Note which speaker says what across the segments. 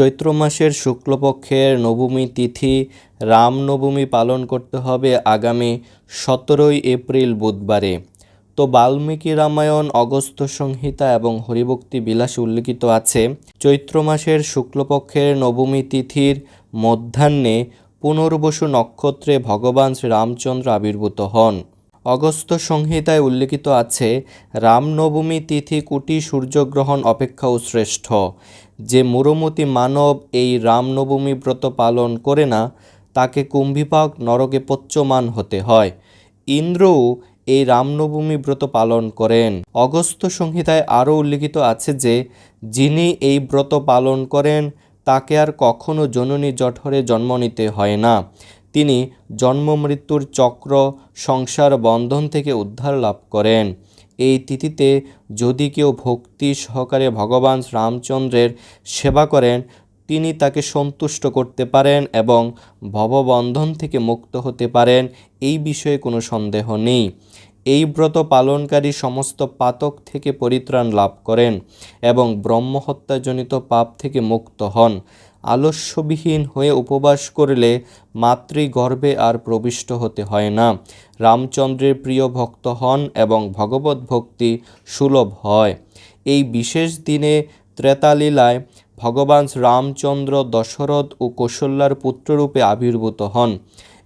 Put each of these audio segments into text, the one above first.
Speaker 1: চৈত্র মাসের শুক্লপক্ষের নবমী তিথি রামনবমী পালন করতে হবে আগামী সতেরোই এপ্রিল বুধবারে। তো বাল্মীকি রামায়ণ অগস্ত্য সংহিতা এবং হরিভক্তি বিলাস উল্লিখিত আছে। চৈত্র মাসের শুক্লপক্ষের নবমী তিথির মধ্যাহ্নে পুনর্বসু নক্ষত্রে ভগবান শ্রীরামচন্দ্র আবির্ভূত হন। অগস্ত্য সংহিতায় উল্লিখিত আছে, রামনবমী তিথি কোটি সূর্যগ্রহণ অপেক্ষাও শ্রেষ্ঠ। যে মুরমতি মানব এই রামনবমী ব্রত পালন করে না, তাকে কুম্ভীপাক নরকে পচ্যমান হতে হয়। ইন্দ্রও এই রামনবমী ব্রত পালন করেন। অগস্ত্য সংহিতায় আরও উল্লিখিত আছে যে, যিনি এই ব্রত পালন করেন, তাকে আর কখনো জননী জঠরে জন্ম নিতে হয় না। তিনি জন্ম মৃত্যুর চক্র সংসার বন্ধন থেকে উদ্ধার লাভ করেন। এই তিথিতে যদি কেউ ভক্তি সহকারে ভগবান রামচন্দ্রের সেবা করেন, তিনি তাকে সন্তুষ্ট করতে পারেন এবং ভববন্ধন থেকে মুক্ত হতে পারেন, এই বিষয়ে কোনো সন্দেহ নেই। এই ব্রত পালনকারী সমস্ত পাতক থেকে পরিত্রাণ লাভ করেন এবং ব্রহ্মহত্যাজনিত পাপ থেকে মুক্ত হন। আলস্যবিহীন হয়ে উপবাস করলে মাতৃগর্ভে আর প্রবিষ্ট হতে হয় না। রামচন্দ্রের প্রিয় ভক্ত হন এবং ভগবত ভক্তি সুলভ হয়। এই বিশেষ দিনে ত্রেতালীলায় ভগবান রামচন্দ্র দশরথ ও কৌশল্যার পুত্ররূপে আবির্ভূত হন।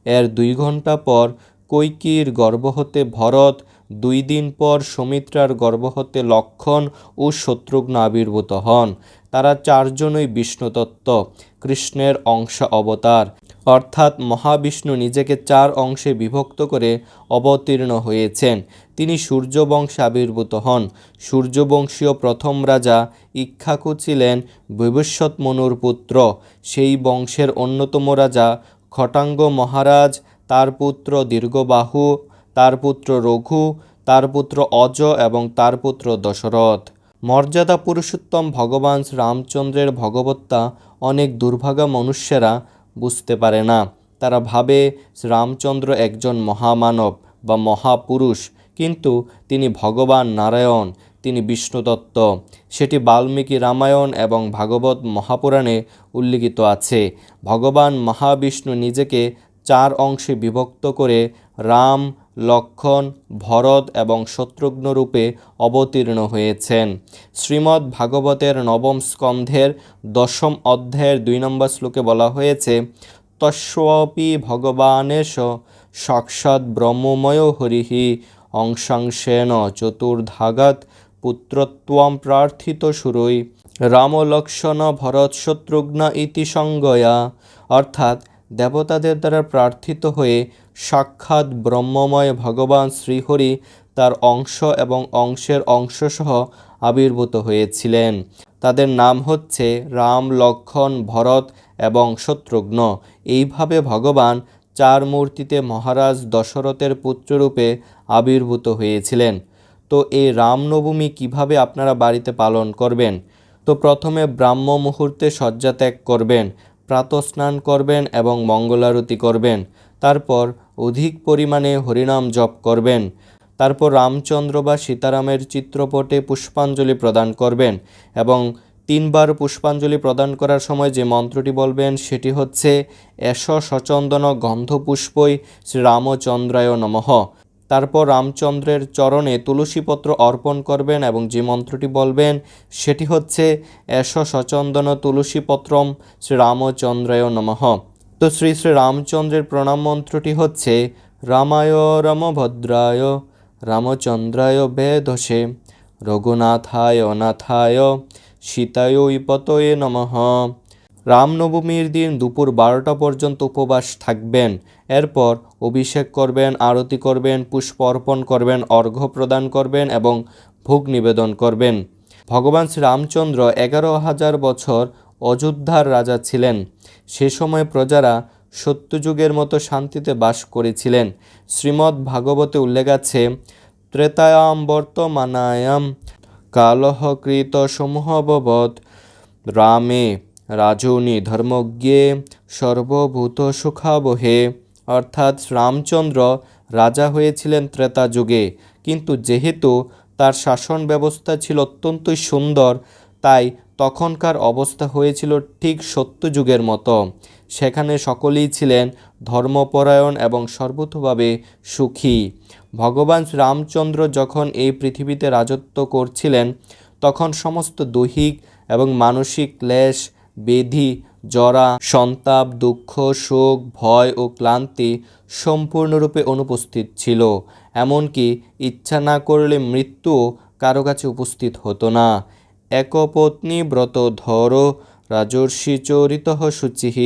Speaker 1: এর দুই ঘণ্টা পর কৈকির গর্ভ হতে ভরত দুই দিন পর সমিত্রার গর্ভ হতে লক্ষণ ও শত্রুঘ্ন আবির্ভূত হন। তারা চারজনই বিষ্ণুতত্ত্ব কৃষ্ণের অংশ অবতার। অর্থাৎ মহাবিষ্ণু নিজেকে চার অংশে বিভক্ত করে অবতীর্ণ হয়েছেন। তিনি সূর্যবংশে আবির্ভূত হন। সূর্যবংশীয় প্রথম রাজা ইক্ষাকু ছিলেন ভবিষ্যৎ মনুর পুত্র। সেই বংশের অন্যতম রাজা খটাঙ্গ মহারাজ, তার পুত্র দীর্ঘবাহু তার পুত্র রঘু, তার পুত্র অজ এবং তার পুত্র দশরথ। মর্যাদা পুরুষোত্তম ভগবান রামচন্দ্রের ভগবত্তা অনেক দুর্ভাগা মনুষ্যেরা বুঝতে পারে না। তারা ভাবে রামচন্দ্র একজন মহামানব বা মহাপুরুষ, কিন্তু তিনি ভগবান নারায়ণ, তিনি বিষ্ণুতত্ত্ব সেটি বাল্মীকি রামায়ণ এবং ভাগবত মহাপুরাণে উল্লিখিত আছে। ভগবান মহাবিষ্ণু নিজেকে চার অংশে বিভক্ত করে রাম লক্ষণ, ভরত এবং শত্রুঘ্ন রূপে অবতীর্ণ হয়েছেন। শ্রীমদ্ ভাগবতের নবম স্কন্ধের দশম অধ্যায়ের দুই নম্বর শ্লোকে বলা হয়েছে, তস্বপি ভগবানেশ সাক্ষাৎ ব্রহ্মময় হরিহি অংশাংশেন চতুর্ধাগাত পুত্রত্বম প্রার্থিত সুরই রামলক্ষণ ভরত শত্রুঘ্ন ইতি সঙ্গয়া। অর্থাৎ দেবতাদের দ্বারা প্রার্থিত হয়ে সাক্ষাৎ ব্রহ্মময় ভগবান শ্রীহরি তার অংশ এবং অংশের অংশসহ আবির্ভূত হয়েছিলেন। তাদের নাম হচ্ছে রাম, লক্ষণ, ভরত এবং শত্রুঘ্ন। এইভাবে ভগবান চার মূর্তিতে মহারাজ দশরথের পুত্ররূপে আবির্ভূত হয়েছিলেন। তো এই রামনবমী কীভাবে আপনারা বাড়িতে পালন করবেন? তো প্রথমে ব্রাহ্ম মুহূর্তে শয্যা ত্যাগ করবেন। প্রাতস্নান করবেন এবং মঙ্গলারতি করবেন। তারপর অধিক পরিমাণে হরিনাম জপ করবেন। তারপর রামচন্দ্র বা সীতারামের চিত্রপটে পুষ্পাঞ্জলি প্রদান করবেন এবং তিনবার পুষ্পাঞ্জলি প্রদান করার সময় যে মন্ত্রটি বলবেন সেটি হচ্ছে এস সচন্দন গন্ধপুষ্পই শ্রীরামচন্দ্রায় নমঃ। তারপর রামচন্দ্রের চরণে তুলসীপত্র অর্পণ করবেন এবং যে মন্ত্রটি বলবেন, সেটি হচ্ছে এস সচন্দন তুলসীপত্রম শ্রীরামচন্দ্রায় নমঃ। তো শ্রী শ্রী রামচন্দ্রের প্রণাম মন্ত্রটি হচ্ছে, রামায় রামভদ্রায়, রামচন্দ্রায় বেদসে, রঘুনাথায় অনাথায়, সীতায় ইপতয়ে নমঃ। রামনবমীর দিন দুপুর বারোটা পর্যন্ত উপবাস থাকবেন। এরপর অভিষেক করবেন, আরতি করবেন, পুষ্প অর্পণ করবেন, অর্ঘ্য প্রদান করবেন এবং ভোগ নিবেদন করবেন। ভগবান শ্রীরামচন্দ্র এগারো হাজার বছর অযোধ্যার রাজা ছিলেন। সে সময় প্রজারা সত্যযুগের মতো শান্তিতে বাস করেছিলেন। শ্রীমদ্ ভাগবতে উল্লেখ আছে, ত্রেতায়াম বর্তমানায়াম কালহ কৃত সমূহবৎ রামে রাজনী ধর্মজ্ঞে সর্বভূত সুখাবহে অর্থাৎ রামচন্দ্র রাজা হয়েছিলেন ত্রেতা যুগে। কিন্তু যেহেতু তার শাসন ব্যবস্থা ছিল অত্যন্তই সুন্দর, তাই তখনকার অবস্থা হয়েছিল ঠিক সত্যযুগের মতো। সেখানে সকলেই ছিলেন ধর্মপরায়ণ এবং সর্বতোভাবে সুখী। ভগবান রামচন্দ্র যখন এই পৃথিবীতে রাজত্ব করছিলেন, তখন সমস্ত দৈহিক এবং মানসিক ক্লেশ বেধি, জরা, সন্তাপ, দুঃখ, শোক, ভয় ও ক্লান্তি সম্পূর্ণরূপে অনুপস্থিত ছিল। এমনকি ইচ্ছা না করলে মৃত্যুও কারও কাছে উপস্থিত হতো না। একপত্নী ব্রত ধর রাজর্ষি চরিত শুচিঃ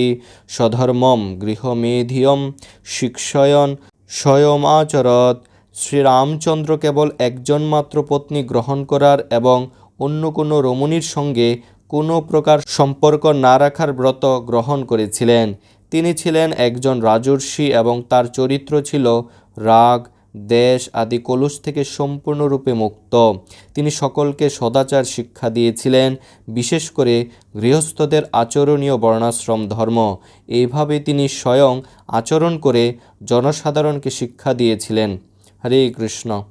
Speaker 1: স্বধর্মম গৃহমেধিয়ম শিক্ষয়ন স্বয়মাচরত শ্রীরামচন্দ্র কেবল একজন মাত্র পত্নী গ্রহণ করার এবং অন্য কোনো রমণীর সঙ্গে কোনো প্রকার সম্পর্ক না রাখার ব্রত গ্রহণ করেছিলেন। তিনি ছিলেন একজন রাজর্ষি এবং তার চরিত্র ছিল রাগ, দেশ আদি কলুষ থেকে সম্পূর্ণরূপে মুক্ত। তিনি সকলকে সদাচার শিক্ষা দিয়েছিলেন, বিশেষ করে গৃহস্থদের আচরণীয় বর্ণাশ্রম ধর্ম। এইভাবে তিনি স্বয়ং আচরণ করে জনসাধারণকে শিক্ষা দিয়েছিলেন। হরে কৃষ্ণ।